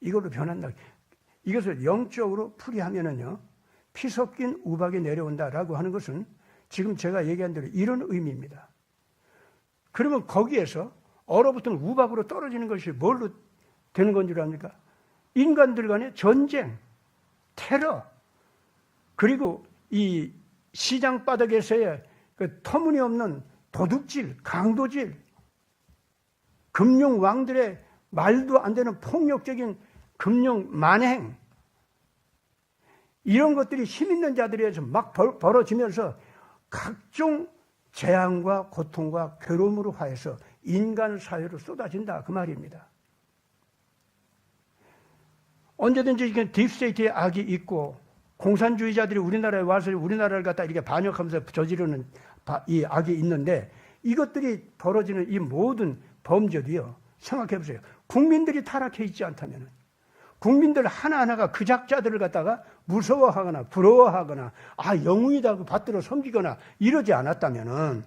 이걸로 변한다. 이것을 영적으로 풀이하면은요, 피 섞인 우박이 내려온다라고 하는 것은 지금 제가 얘기한 대로 이런 의미입니다. 그러면 거기에서 얼어붙은 우박으로 떨어지는 것이 뭘로 되는 건줄 압니까? 인간들 간의 전쟁, 테러, 그리고 이 시장 바닥에서의 그 터무니없는 도둑질, 강도질, 금융 왕들의 말도 안 되는 폭력적인 금융 만행, 이런 것들이 힘 있는 자들에서 막 벌- 벌어지면서 각종 재앙과 고통과 괴로움으로 하여서 인간 사회로 쏟아진다 그 말입니다. 언제든지 딥스테이트의 악이 있고 공산주의자들이 우리나라에 와서 우리나라를 갖다 이렇게 반역하면서 저지르는 바- 이 악이 있는데 이것들이 벌어지는 이 모든 범죄도요. 생각해 보세요. 국민들이 타락해 있지 않다면 국민들 하나하나가 그 작자들을 갖다가 무서워하거나 부러워하거나 아 영웅이다 고 받들어 섬기거나 이러지 않았다면은